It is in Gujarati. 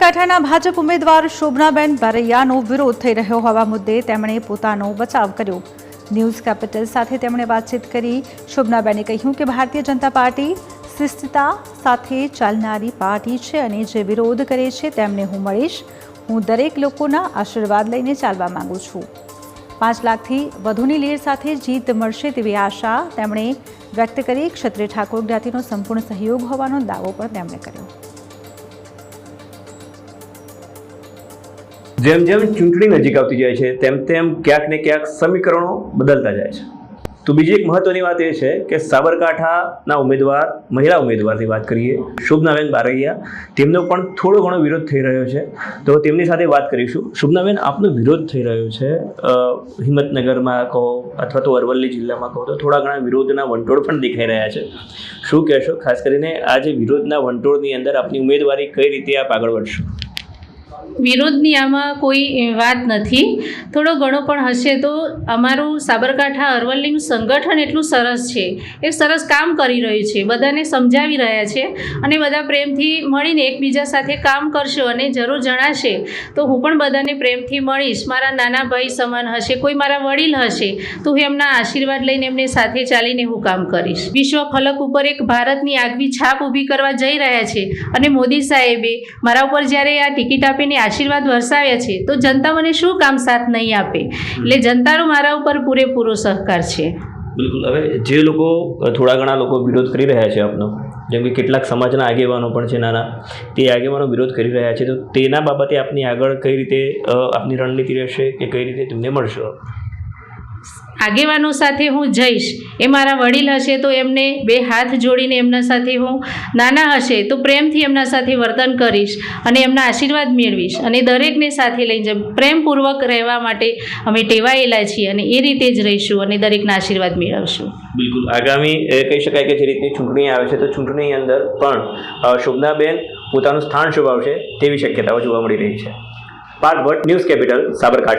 કાંઠાના ભાજપ ઉમેદવાર શોભનાબેન બારૈયાનો વિરોધ થઈ રહ્યો હોવા મુદ્દે તેમણે પોતાનો બચાવ કર્યો. ન્યૂઝ કેપિટલ સાથે તેમણે વાતચીત કરી શોભનાબેને કહ્યું કે ભારતીય જનતા પાર્ટી શિસ્તતા સાથે ચાલનારી પાર્ટી છે અને જે વિરોધ કરે છે તેમને હું મળીશ. હું દરેક લોકોના આશીર્વાદ લઈને ચાલવા માંગુ છું. પાંચ લાખથી વધુની લીડ સાથે જીત મળશે તેવી આશા તેમણે વ્યક્ત કરી. ક્ષત્રિય ઠાકોર જ્ઞાતિનો સંપૂર્ણ સહયોગ હોવાનો દાવો પણ તેમણે કર્યો. જેમ જેમ ચૂંટણી નજીક આવતી જાય છે, તેમ તેમ ક્યાંક ને ક્યાંક સમીકરણો બદલતા જાય છે. તો બીજી એક મહત્વની વાત એ છે કે સાબરકાંઠાના ઉમેદવાર, મહિલા ઉમેદવારની વાત કરીએ, શુભનાબેન બારૈયા, તેમનો પણ થોડો ઘણો વિરોધ થઈ રહ્યો છે. તો તેમની સાથે વાત કરીશું. શુભનાબેન, આપનો વિરોધ થઈ રહ્યો છે હિંમતનગરમાં કહો અથવા તો અરવલ્લી જિલ્લામાં કહો તો થોડા ઘણા વિરોધના વંટોળ પણ દેખાઈ રહ્યા છે. શું કહેશો? ખાસ કરીને આ જે વિરોધના વંટોળની અંદર આપની ઉમેદવારી કઈ રીતે આપ આગળ વધશો? વિરોધની આમાં કોઈ વાત નથી. થોડો ઘણો પણ હશે તો અમારું સાબરકાંઠા અરવલ્લીનું સંગઠન એટલું સરસ છે. એ સરસ કામ કરી રહ્યું છે. બધાને સમજાવી રહ્યા છે અને બધા પ્રેમથી મળીને એકબીજા સાથે કામ કરશો અને જરૂર જણાશે. તો હું પણ બધાને પ્રેમથી મળીશ. મારા નાના ભાઈ સમાન હશે, કોઈ મારા વડીલ હશે, તો હું એમના આશીર્વાદ લઈને એમને સાથે ચાલીને હું કામ કરીશ. વિશ્વ ફલક ઉપર એક ભારતની આગવી છાપ ઊભી કરવા જઈ રહ્યા છે અને મોદી સાહેબે મારા ઉપર જ્યારે આ ટિકિટ આપીને આશીર્વાદ વરસાવ્યા છે તો જનતા મને શું કામ સાથ નહીં આપે? એટલે જનતાનો મારા ઉપર પૂરેપૂરો સહકાર છે. બિલકુલ. હવે જે લોકો થોડા ઘણા લોકો વિરોધ કરી રહ્યા છે આપનો જેમ કે કેટલાક સમાજના આગેવાનો પણ છે નાના તે આગેવાનો વિરોધ કરી રહ્યા છે તો તેના બાબતે આપની આગળ કઈ રીતે આપની રણનીતિ રહેશે કે કઈ રીતે તેમને મળશો? આગેવાનો સાથે હું જઈશ, એ મારા વડીલ હશે તો એમને બે હાથ જોડીને એમના સાથે હું નાના હશે તો પ્રેમથી એમના સાથે વર્તન કરીશ અને એમના આશીર્વાદ મેળવીશ અને દરેકને સાથે લઈને જઈ પ્રેમપૂર્વક રહેવા માટે અમે ટેવાયેલા છીએ અને એ રીતે જ રહીશું અને દરેકના આશીર્વાદ મેળવશું. બિલકુલ. આગામી, એ કહી શકાય કે જે રીતે ચૂંટણી આવે છે તો ચૂંટણીની અંદર પણ શોભનાબેન પોતાનું સ્થાન શોભાવશે તેવી શક્યતાઓ જોવા મળી રહી છે. Part news capital, Sabarkantha.